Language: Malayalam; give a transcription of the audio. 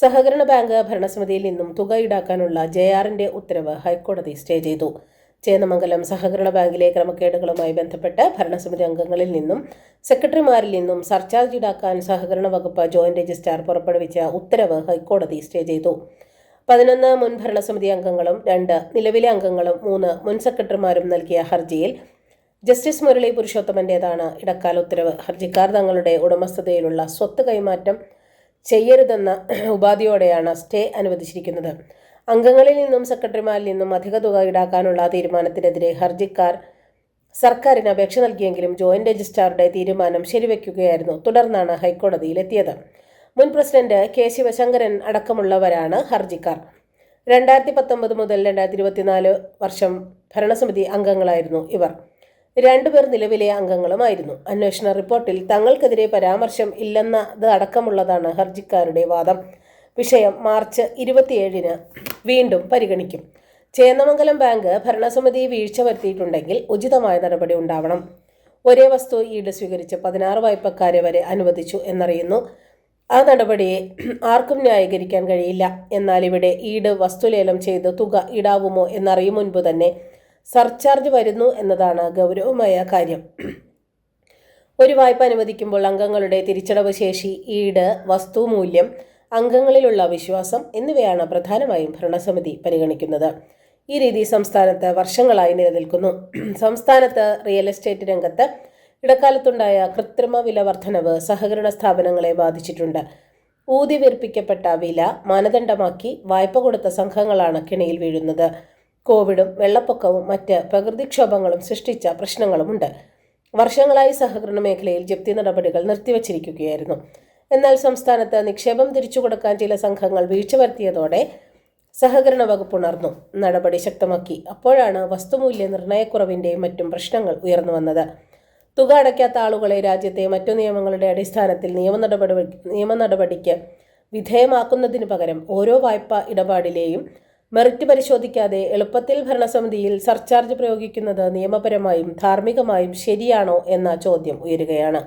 സഹകരണ ബാങ്ക് ഭരണസമിതിയിൽ നിന്നും തുക ഈടാക്കാനുള്ള ജെ ആറിന്റെ ഉത്തരവ് ഹൈക്കോടതി സ്റ്റേ ചെയ്തു. ചേന്നമംഗലം സഹകരണ ബാങ്കിലെ ക്രമക്കേടുകളുമായി ബന്ധപ്പെട്ട് ഭരണസമിതി അംഗങ്ങളിൽ നിന്നും സെക്രട്ടറിമാരിൽ നിന്നും സർചാർജ് ഈടാക്കാൻ സഹകരണ വകുപ്പ് ജോയിന്റ് രജിസ്ട്രാർ പുറപ്പെടുവിച്ച ഉത്തരവ് ഹൈക്കോടതി സ്റ്റേ ചെയ്തു. പതിനൊന്ന് മുൻ ഭരണസമിതി അംഗങ്ങളും രണ്ട് നിലവിലെ അംഗങ്ങളും മൂന്ന് മുൻ സെക്രട്ടറിമാരും നൽകിയ ഹർജിയിൽ ജസ്റ്റിസ് മുരളി പുരുഷോത്തമന്റേതാണ് ഇടക്കാല ഉത്തരവ്. ഹർജിക്കാർ തങ്ങളുടെ ഉടമസ്ഥതയിലുള്ള സ്വത്ത് കൈമാറ്റം ചെയ്യരുതെന്ന ഉപാധിയോടെയാണ് സ്റ്റേ അനുവദിച്ചിരിക്കുന്നത്. അംഗങ്ങളിൽ നിന്നും സെക്രട്ടറിമാരിൽ നിന്നും അധിക തുക ഈടാക്കാനുള്ള തീരുമാനത്തിനെതിരെ ഹർജിക്കാർ സർക്കാരിന് അപേക്ഷ നൽകിയെങ്കിലും ജോയിന്റ് രജിസ്ട്രാറുടെ തീരുമാനം ശരിവെക്കുകയായിരുന്നു. തുടർന്നാണ് ഹൈക്കോടതിയിലെത്തിയത്. മുൻ പ്രസിഡന്റ് കെ ശിവശങ്കരൻ അടക്കമുള്ളവരാണ് ഹർജിക്കാർ. രണ്ടായിരത്തി പത്തൊമ്പത് മുതൽ രണ്ടായിരത്തി ഇരുപത്തിനാല് വർഷം ഭരണസമിതി അംഗങ്ങളായിരുന്നു ഇവർ. രണ്ടുപേർ നിലവിലെ അംഗങ്ങളുമായിരുന്നു. അന്വേഷണ റിപ്പോർട്ടിൽ തങ്ങൾക്കെതിരെ പരാമർശം ഇല്ലെന്നത് അടക്കമുള്ളതാണ് ഹർജിക്കാരുടെ വാദം. വിഷയം മാർച്ച് ഇരുപത്തിയേഴിന് വീണ്ടും പരിഗണിക്കും. ചേന്നമംഗലം ബാങ്ക് ഭരണസമിതി വീഴ്ച വരുത്തിയിട്ടുണ്ടെങ്കിൽ ഉചിതമായ നടപടി ഉണ്ടാവണം. ഒരേ വസ്തു ഈട് സ്വീകരിച്ച് പതിനാറ് വായ്പക്കാരെ വരെ അനുവദിച്ചു എന്നറിയുന്നു. ആ നടപടിയെ ആർക്കും ന്യായീകരിക്കാൻ കഴിയില്ല. എന്നാൽ ഇവിടെ ഈട് വസ്തുലേലം ചെയ്ത് തുക ഈടാവുമോ എന്നറിയും മുൻപ് തന്നെ സർചാർജ് വരുന്നു എന്നതാണ് ഗൗരവമായ കാര്യം. ഒരു വായ്പ അനുവദിക്കുമ്പോൾ അംഗങ്ങളുടെ തിരിച്ചടവ് ശേഷി ഈട് വസ്തുമൂല്യം അംഗങ്ങളിലുള്ള വിശ്വാസം എന്നിവയാണ് പ്രധാനമായും ഭരണസമിതി പരിഗണിക്കുന്നത്. ഈ രീതി സംസ്ഥാനത്ത് വർഷങ്ങളായി നിലനിൽക്കുന്നു. സംസ്ഥാനത്ത് റിയൽ എസ്റ്റേറ്റ് രംഗത്ത് ഇടക്കാലത്തുണ്ടായ കൃത്രിമ വില വർധനവ് സഹകരണ സ്ഥാപനങ്ങളെ ബാധിച്ചിട്ടുണ്ട്. ഊതി വീർപ്പിക്കപ്പെട്ട വില മാനദണ്ഡമാക്കി വായ്പ കൊടുത്ത സംഘങ്ങളാണ് കിണിയിൽ വീഴുന്നത്. കോവിഡും വെള്ളപ്പൊക്കവും മറ്റ് പ്രകൃതിക്ഷോഭങ്ങളും സൃഷ്ടിച്ച പ്രശ്നങ്ങളുമുണ്ട്. വർഷങ്ങളായി സഹകരണ മേഖലയിൽ ജപ്തി നടപടികൾ നിർത്തിവച്ചിരിക്കുകയായിരുന്നു. എന്നാൽ സംസ്ഥാനത്ത് നിക്ഷേപം തിരിച്ചുകൊടുക്കാൻ ചില സംഘങ്ങൾ വീഴ്ച വരുത്തിയതോടെ സഹകരണ വകുപ്പ് ഉണർന്നു. നടപടി ശക്തമാക്കി. അപ്പോഴാണ് വസ്തുമൂല്യ നിർണയക്കുറവിന്റെയും മറ്റും പ്രശ്നങ്ങൾ ഉയർന്നു വന്നത്. തുക അടയ്ക്കാത്ത ആളുകളെ രാജ്യത്തെ മറ്റു നിയമങ്ങളുടെ അടിസ്ഥാനത്തിൽ നിയമ നടപടി നിയമ നടപടിക്ക് വിധേയമാക്കുന്നതിന് പകരം ഓരോ വായ്പ ഇടപാടിലെയും മെറിറ്റ് പരിശോധിക്കാതെ എളുപ്പത്തിൽ ഭരണസമിതിയിൽ സർചാർജ് പ്രയോഗിക്കുന്നത് നിയമപരമായും ധാർമ്മികമായും ശരിയാണോ എന്ന ചോദ്യം ഉയരുകയാണ്.